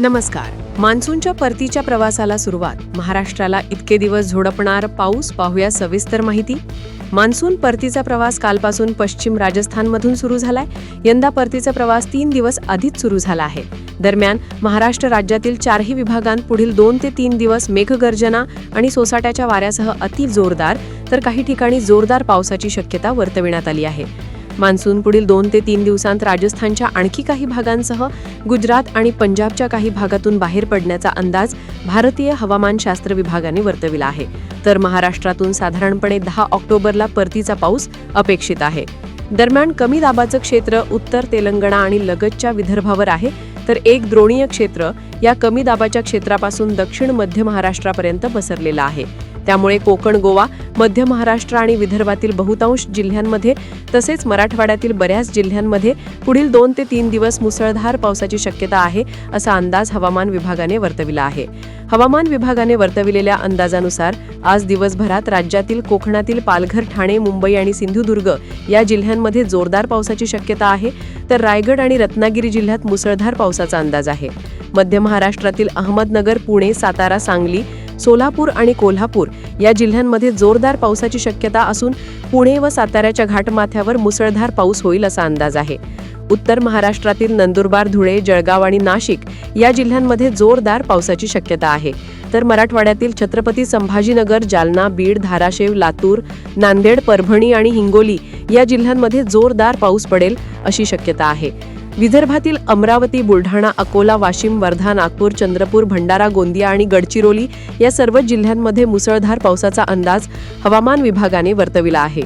नमस्कार. मान्सूनच्या परतीच्या प्रवासाला सुरुवात. महाराष्ट्राला इतके दिवस झोडपणार पाऊस पाहूया सविस्तर माहिती. मान्सून परतीचा प्रवास कालपासून पश्चिम राजस्थानमधून सुरू झालाय. यंदा परतीचा प्रवास तीन दिवस आधीच सुरू झाला आहे. दरम्यान महाराष्ट्र राज्यातील चारही विभागांत पुढील दोन ते तीन दिवस मेघगर्जना आणि सोसाट्याच्या वाऱ्यासह अति जोरदार तर काही ठिकाणी जोरदार पावसाची शक्यता वर्तविण्यात आली आहे. मान्सून पुढील दोन ते तीन दिवसांत राजस्थानच्या आणखी काही भागांसह गुजरात आणि पंजाबच्या काही भागातून बाहेर पडण्याचा अंदाज भारतीय हवामानशास्त्र विभागाने वर्तविला आहे. तर महाराष्ट्रातून साधारणपणे दहा ऑक्टोबरला परतीचा पाऊस अपेक्षित आहे. दरम्यान कमी दाबाचं क्षेत्र उत्तर तेलंगणा आणि लगतच्या विदर्भावर आहे तर एक द्रोणीय क्षेत्र या कमी दाबाच्या क्षेत्रापासून दक्षिण मध्य महाराष्ट्रापर्यंत पसरलेलं आहे. त्यामुळे कोकण गोवा मध्य महाराष्ट्र आणि विदर्भातील बहुतांश जिल्ह्यांमध्ये तसेच मराठवाड्यातील बऱ्याच जिल्ह्यांमध्ये पुढील दोन ते तीन दिवस मुसळधार पावसाची शक्यता आहे असा अंदाज हवामान विभागाने वर्तविला आहे. हवामान विभागाने वर्तविलेल्या अंदाजानुसार आज दिवसभरात राज्यातील कोकणातील पालघर ठाणे मुंबई आणि सिंधुदुर्ग या जिल्ह्यांमध्ये जोरदार पावसाची शक्यता आहे तर रायगड आणि रत्नागिरी जिल्ह्यात मुसळधार पावसाचा अंदाज आहे. मध्य महाराष्ट्रातील अहमदनगर पुणे सातारा सांगली सोलापूर आणि कोल्हापूर या जिल्ह्यांमध्ये जोरदार पावसाची शक्यता असून पुणे व साताऱ्याच्या घाटमाथ्यावर मुसळधार पाऊस होईल असा अंदाज आहे. उत्तर महाराष्ट्रातील नंदुरबार धुळे जळगाव आणि नाशिक या जिल्ह्यांमध्ये जोरदार पावसाची शक्यता आहे. तर मराठवाड्यातील छत्रपती संभाजीनगर जालना बीड धाराशिव लातूर नांदेड परभणी आणि हिंगोली या जिल्ह्यांमध्ये जोरदार पाऊस पडेल अशी शक्यता आहे. विदर्भातील अमरावती बुलढाणा अकोला वाशिम वर्धा नागपूर चंद्रपूर भंडारा गोंदिया आणि गडचिरोली या सर्व जिल्ह्यांमध्ये मुसळधार पावसाचा अंदाज हवामान विभागाने वर्तविला आहे.